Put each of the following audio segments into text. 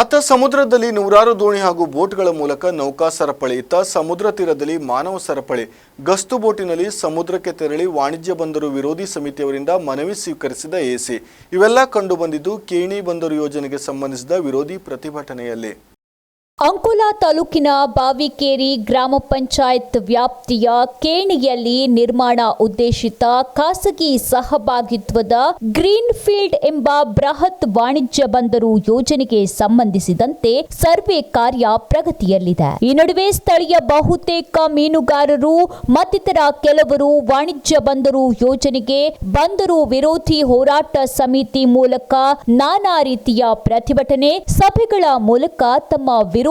ಅತ್ತ ಸಮುದ್ರದಲ್ಲಿ ನೂರಾರು ದೋಣಿ ಹಾಗೂ ಬೋಟ್ಗಳ ಮೂಲಕ ನೌಕಾ ಸರಪಳಿ, ಇತ್ತ ಸಮುದ್ರ ತೀರದಲ್ಲಿ ಮಾನವ ಸರಪಳಿ. ಗಸ್ತು ಬೋಟಿನಲ್ಲಿ ಸಮುದ್ರಕ್ಕೆ ತೆರಳಿ ವಾಣಿಜ್ಯ ಬಂದರು ವಿರೋಧಿ ಸಮಿತಿಯವರಿಂದ ಮನವಿ ಸ್ವೀಕರಿಸಿದ ಎಸಿ. ಇವೆಲ್ಲ ಕಂಡುಬಂದಿದ್ದು ಕೇಣಿ ಬಂದರು ಯೋಜನೆಗೆ ಸಂಬಂಧಿಸಿದ ವಿರೋಧಿ ಪ್ರತಿಭಟನೆಯಲ್ಲಿ. ಅಂಕೋಲಾ ತಾಲೂಕಿನ ಬಾವಿಕೇರಿ ಗ್ರಾಮ ಪಂಚಾಯತ್ ವ್ಯಾಪ್ತಿಯ ಕೇಣಿಯಲ್ಲಿ ನಿರ್ಮಾಣ ಉದ್ದೇಶಿತ ಖಾಸಗಿ ಸಹಭಾಗಿತ್ವದ ಗ್ರೀನ್ ಫೀಲ್ಡ್ ಎಂಬ ಬೃಹತ್ ವಾಣಿಜ್ಯ ಬಂದರು ಯೋಜನೆಗೆ ಸಂಬಂಧಿಸಿದಂತೆ ಸರ್ವೆ ಕಾರ್ಯ ಪ್ರಗತಿಯಲ್ಲಿದೆ. ಈ ನಡುವೆ ಸ್ಥಳೀಯ ಬಹುತೇಕ ಮೀನುಗಾರರು, ಮತ್ತಿತರ ಕೆಲವರು ವಾಣಿಜ್ಯ ಬಂದರು ಯೋಜನೆಗೆ ಬಂದರು ವಿರೋಧಿ ಹೋರಾಟ ಸಮಿತಿ ಮೂಲಕ ನಾನಾ ರೀತಿಯ ಪ್ರತಿಭಟನೆ ಸಭೆಗಳ ಮೂಲಕ ತಮ್ಮ ವಿರೋಧ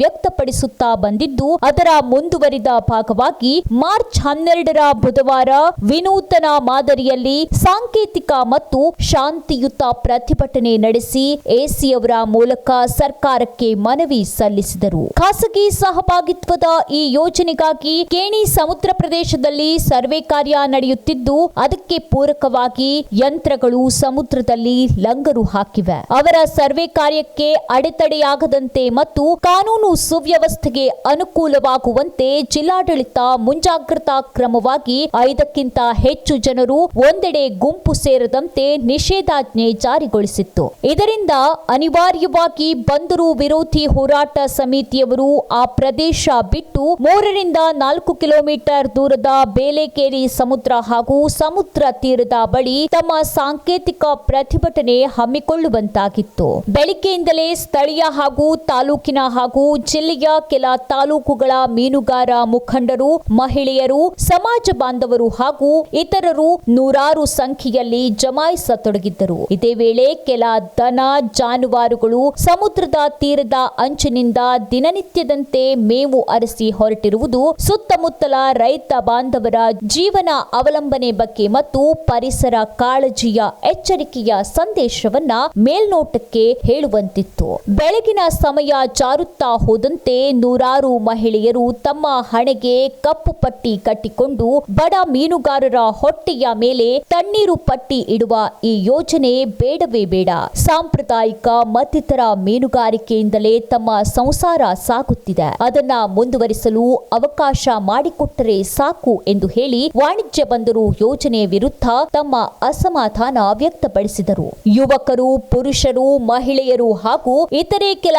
ವ್ಯಕ್ತಪಡಿಸುತ್ತಾ ಬಂದಿದ್ದು, ಅದರ ಮುಂದುವರಿದ ಭಾಗವಾಗಿ ಮಾರ್ಚ್ ಹನ್ನೆರಡರ ಬುಧವಾರ ವಿನೂತನ ಮಾದರಿಯಲ್ಲಿ ಸಾಂಕೇತಿಕ ಮತ್ತು ಶಾಂತಿಯುತ ಪ್ರತಿಭಟನೆ ನಡೆಸಿ ಎಸಿಯವರ ಮೂಲಕ ಸರ್ಕಾರಕ್ಕೆ ಮನವಿ ಸಲ್ಲಿಸಿದರು. ಖಾಸಗಿ ಸಹಭಾಗಿತ್ವದ ಈ ಯೋಜನೆಗಾಗಿ ಕೇಣಿ ಸಮುದ್ರ ಪ್ರದೇಶದಲ್ಲಿ ಸರ್ವೆ ಕಾರ್ಯ ನಡೆಯುತ್ತಿದ್ದು, ಅದಕ್ಕೆ ಪೂರಕವಾಗಿ ಯಂತ್ರಗಳು ಸಮುದ್ರದಲ್ಲಿ ಲಂಗರು ಹಾಕಿವೆ. ಅವರ ಸರ್ವೆ ಕಾರ್ಯಕ್ಕೆ ಅಡೆತಡೆಯಾಗದಂತೆ ಮತ್ತು ಕಾನೂನು ಸುವ್ಯವಸ್ಥೆಗೆ ಅನುಕೂಲವಾಗುವಂತೆ ಜಿಲ್ಲಾಡಳಿತ ಮುಂಜಾಗ್ರತಾ ಕ್ರಮವಾಗಿ ಐದಕ್ಕಿಂತ ಹೆಚ್ಚು ಜನರು ಒಂದೆಡೆ ಗುಂಪು ಸೇರದಂತೆ ನಿಷೇಧಾಜ್ಞೆ ಜಾರಿಗೊಳಿಸಿತ್ತು. ಇದರಿಂದ ಅನಿವಾರ್ಯವಾಗಿ ಬಂದರು ವಿರೋಧಿ ಹೋರಾಟ ಸಮಿತಿಯವರು ಆ ಪ್ರದೇಶ ಬಿಟ್ಟು ಮೂರರಿಂದ ನಾಲ್ಕು ಕಿಲೋಮೀಟರ್ ದೂರದ ಬೇಲೆಕೇರಿ ಸಮುದ್ರ ಹಾಗೂ ಸಮುದ್ರ ತೀರದ ಬಳಿ ತಮ್ಮ ಸಾಂಕೇತಿಕ ಪ್ರತಿಭಟನೆ ಹಮ್ಮಿಕೊಳ್ಳುವಂತಾಗಿತ್ತು. ಬೆಳಿಗ್ಗೆಯಿಂದಲೇ ಸ್ಥಳೀಯ ಹಾಗೂ ತಾಲೂಕಿನ ಹಾಗೂ ಜಿಲ್ಲೆಯ ಕೆಲ ತಾಲೂಕುಗಳ ಮೀನುಗಾರ ಮುಖಂಡರು, ಮಹಿಳೆಯರು, ಸಮಾಜ ಬಾಂಧವರು ಹಾಗೂ ಇತರರು ನೂರಾರು ಸಂಖ್ಯೆಯಲ್ಲಿ ಜಮಾಯಿಸತೊಡಗಿದ್ದರು. ಇದೇ ವೇಳೆ ಕೆಲ ದನ, ಜಾನುವಾರುಗಳು ಸಮುದ್ರದ ತೀರದ ಅಂಚಿನಿಂದ ದಿನನಿತ್ಯದಂತೆ ಮೇವು ಅರಸಿ ಹೊರಟಿರುವುದು ಸುತ್ತಮುತ್ತಲ ರೈತ ಬಾಂಧವರ ಜೀವನ ಅವಲಂಬನೆ ಬಗ್ಗೆ ಮತ್ತು ಪರಿಸರ ಕಾಳಜಿಯ ಎಚ್ಚರಿಕೆಯ ಸಂದೇಶವನ್ನ ಮೇಲ್ನೋಟಕ್ಕೆ ಹೇಳುವಂತಿತ್ತು. ಬೆಳಗಿನ ಸಮಯ ಜಾರುತ್ತಾ ಹೋದಂತೆ ನೂರಾರು ಮಹಿಳೆಯರು ತಮ್ಮ ಹಣೆಗೆ ಕಪ್ಪು ಪಟ್ಟಿ ಕಟ್ಟಿಕೊಂಡು ಬಡ ಮೀನುಗಾರರ ಹೊಟ್ಟೆಯ ಮೇಲೆ ತಣ್ಣೀರು ಪಟ್ಟಿ ಇಡುವ ಈ ಯೋಜನೆ ಬೇಡವೇ ಬೇಡ. ಸಾಂಪ್ರದಾಯಿಕ ಮತ್ತಿತರ ಮೀನುಗಾರಿಕೆಯಿಂದಲೇ ತಮ್ಮ ಸಂಸಾರ ಸಾಗುತ್ತಿದೆ. ಅದನ್ನ ಮುಂದುವರಿಸಲು ಅವಕಾಶ ಮಾಡಿಕೊಟ್ಟರೆ ಸಾಕು ಎಂದು ಹೇಳಿ ವಾಣಿಜ್ಯ ಬಂದರು ಯೋಜನೆ ವಿರುದ್ಧ ತಮ್ಮ ಅಸಮಾಧಾನ ವ್ಯಕ್ತಪಡಿಸಿದರು. ಯುವಕರು, ಪುರುಷರು, ಮಹಿಳೆಯರು ಹಾಗೂ ಇತರೆ ಕೆಲ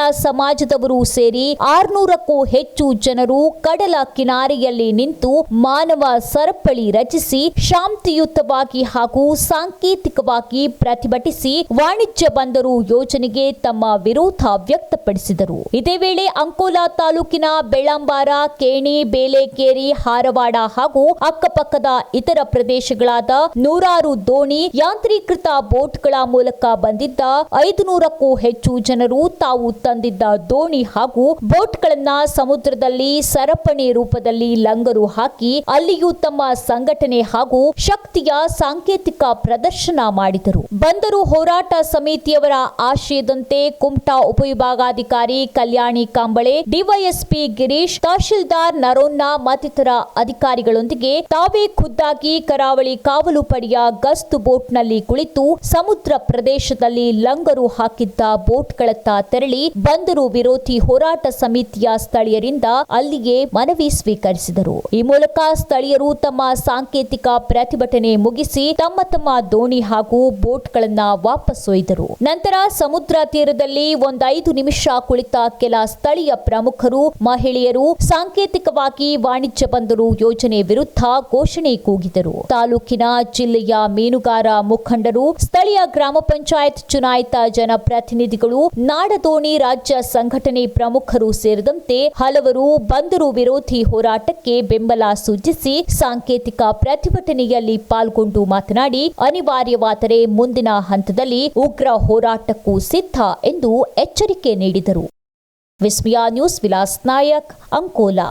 ಸಮಾಜದವರು ಸೇರಿ ಆರ್ನೂರಕ್ಕೂ ಹೆಚ್ಚು ಜನರು ಕಡಲ ಕಿನಾರೆಯಲ್ಲಿ ನಿಂತು ಮಾನವ ಸರಪಳಿ ರಚಿಸಿ ಶಾಂತಿಯುತವಾಗಿ ಹಾಗೂ ಸಾಂಕೇತಿಕವಾಗಿ ಪ್ರತಿಭಟಿಸಿ ವಾಣಿಜ್ಯ ಬಂದರು ಯೋಜನೆಗೆ ತಮ್ಮ ವಿರೋಧ ವ್ಯಕ್ತಪಡಿಸಿದರು. ಇದೇ ವೇಳೆ ಅಂಕೋಲಾ ತಾಲೂಕಿನ ಬೆಳ್ಳಂಬಾರ, ಕೇಣಿ, ಬೇಲೆಕೇರಿ, ಹಾರವಾಡ ಹಾಗೂ ಅಕ್ಕಪಕ್ಕದ ಇತರ ಪ್ರದೇಶಗಳಾದ ನೂರಾರು ದೋಣಿ, ಯಾಂತ್ರೀಕೃತ ಬೋಟ್ಗಳ ಮೂಲಕ ಬಂದಿದ್ದ ಐದು ನೂರಕ್ಕೂ ಹೆಚ್ಚು ಜನರು ತಾವು ತಂದಿದ್ದ ದೋಣಿ ಹಾಗೂ ಬೋಟ್ಗಳನ್ನ ಸಮುದ್ರದಲ್ಲಿ ಸರಪಣಿ ರೂಪದಲ್ಲಿ ಲಂಗರು ಹಾಕಿ ಅಲ್ಲಿಯೂ ತಮ್ಮ ಸಂಘಟನೆ ಹಾಗೂ ಶಕ್ತಿಯ ಸಾಂಕೇತಿಕ ಪ್ರದರ್ಶನ ಮಾಡಿದರು. ಬಂದರು ಹೋರಾಟ ಸಮಿತಿಯವರ ಆಶಯದಂತೆ ಕುಮಟಾ ಉಪವಿಭಾಗಾಧಿಕಾರಿ ಕಲ್ಯಾಣಿ ಕಾಂಬಳೆ, ಡಿವೈಎಸ್ಪಿ ಗಿರೀಶ್, ತಹಶೀಲ್ದಾರ್ ನರೋನ್ನ ಮತ್ತಿತರ ಅಧಿಕಾರಿಗಳೊಂದಿಗೆ ತಾವೇ ಖುದ್ದಾಗಿ ಕರಾವಳಿ ಕಾವಲು ಪಡೆಯ ಗಸ್ತು ಬೋಟ್ನಲ್ಲಿ ಕುಳಿತು ಸಮುದ್ರ ಪ್ರದೇಶದಲ್ಲಿ ಲಂಗರು ಹಾಕಿದ್ದ ಬೋಟ್ಗಳತ್ತ ತೆರಳಿ ಬಂದರು ವಿರೋಧಿ ಹೋರಾಟ ಸಮಿತಿಯ ಸ್ಥಳೀಯರಿಂದ ಅಲ್ಲಿಗೆ ಮನವಿ ಸ್ವೀಕರಿಸಿದರು. ಈ ಮೂಲಕ ಸ್ಥಳೀಯರು ತಮ್ಮ ಸಾಂಕೇತಿಕ ಪ್ರತಿಭಟನೆ ಮುಗಿಸಿ ತಮ್ಮ ತಮ್ಮ ದೋಣಿ ಹಾಗೂ ಬೋಟ್ಗಳನ್ನ ವಾಪಸ್ ಒಯ್ದರು. ನಂತರ ಸಮುದ್ರ ತೀರದಲ್ಲಿ ಒಂದೈದು ನಿಮಿಷ ಕುಳಿತ ಕೆಲ ಸ್ಥಳೀಯ ಪ್ರಮುಖರು, ಮಹಿಳೆಯರು ಸಾಂಕೇತಿಕವಾಗಿ ವಾಣಿಜ್ಯ ಬಂದರು ಯೋಜನೆ ವಿರುದ್ಧ ಘೋಷಣೆ ಕೂಗಿದರು. ತಾಲೂಕಿನ ಜಿಲ್ಲೆಯ ಮೀನುಗಾರ ಮುಖಂಡರು, ಸ್ಥಳೀಯ ಗ್ರಾಮ ಪಂಚಾಯತ್ ಚುನಾಯಿತ ಜನಪ್ರತಿನಿಧಿಗಳು, ನಾಡದೋಣಿ ರಾಜ್ಯ ಸಂಘಟನೆ ಪ್ರಮುಖರು ಸೇರಿದಂತೆ ಹಲವರು ಬಂದರು ವಿರೋಧಿ ಹೋರಾಟಕ್ಕೆ ಬೆಂಬಲ ಸೂಚಿಸಿ ಸಾಂಕೇತಿಕ ಪ್ರತಿಭಟನೆಯಲ್ಲಿ ಪಾಲ್ಗೊಂಡು ಮಾತನಾಡಿ, ಅನಿವಾರ್ಯವಾದರೆ ಮುಂದಿನ ಹಂತದಲ್ಲಿ ಉಗ್ರ ಹೋರಾಟಕ್ಕೂ ಸಿದ್ಧ ಎಂದು ಎಚ್ಚರಿಕೆ ನೀಡಿದರು. ವಿಸ್ಮಿಯಾ ನ್ಯೂಸ್, ವಿಲಾಸ್ ನಾಯಕ್, ಅಂಕೋಲಾ.